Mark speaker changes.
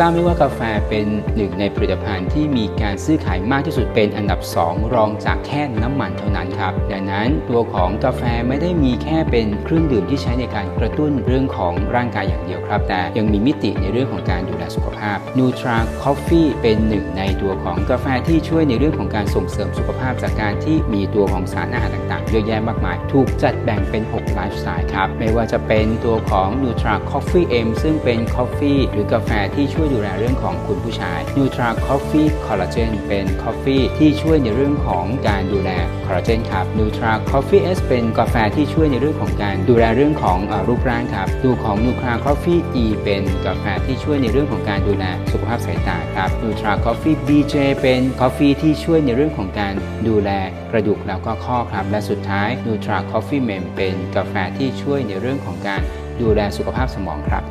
Speaker 1: ทราบไหมว่ากาแฟเป็นหนึ่งในผลิตภัณฑ์ที่มีการซื้อขายมากที่สุดเป็นอันดับ 2 รองจากแค่น้ำมันเท่านั้นครับ ดังนั้นตัวของกาแฟไม่ได้มีแค่เป็นเครื่องดื่มที่ใช้ในการกระตุ้นเรื่องของร่างกายอย่างเดียวครับ แต่ยังมีมิติในเรื่องของการดูแลสุขภาพ Nutra Coffee เป็นหนึ่งในตัวของกาแฟที่ช่วยในเรื่องของการส่งเสริมสุขภาพจากการที่มีตัวของสารอาหารต่างๆ เยอะแยะมากมาย ถูกจัดแบ่งเป็น 6 ไลฟ์สไตล์ครับ ไม่ว่าจะเป็นตัวของ Nutra Coffee M ซึ่งเป็น Coffee หรือกาแฟที่ช่วยดูแลเรื่องของคุณผู้ชาย Nutra Coffee Collagen เป็น Coffee ที่ช่วยในเรื่องของการดูแลคอลลาเจนครับ Nutra Coffee S เป็นกาแฟที่ช่วยในเรื่องของการดูแลเรื่องของอรูปร่างครับตัวของ Nutra Coffee E เป็นกาแฟที่ช่วยในเรื่องของการดูแลสุขภาพสายตาครับ Nutra Coffee BJ เป็นกาแฟที่ช่วยในเรื่องของการดูแลกระดูกแล้วก็ข้อครับ และสุดท้าย Nutra Coffee Mem เป็นกาแฟที่ช่วยในเรื่องของการดูแลสุขภาพสมองครับ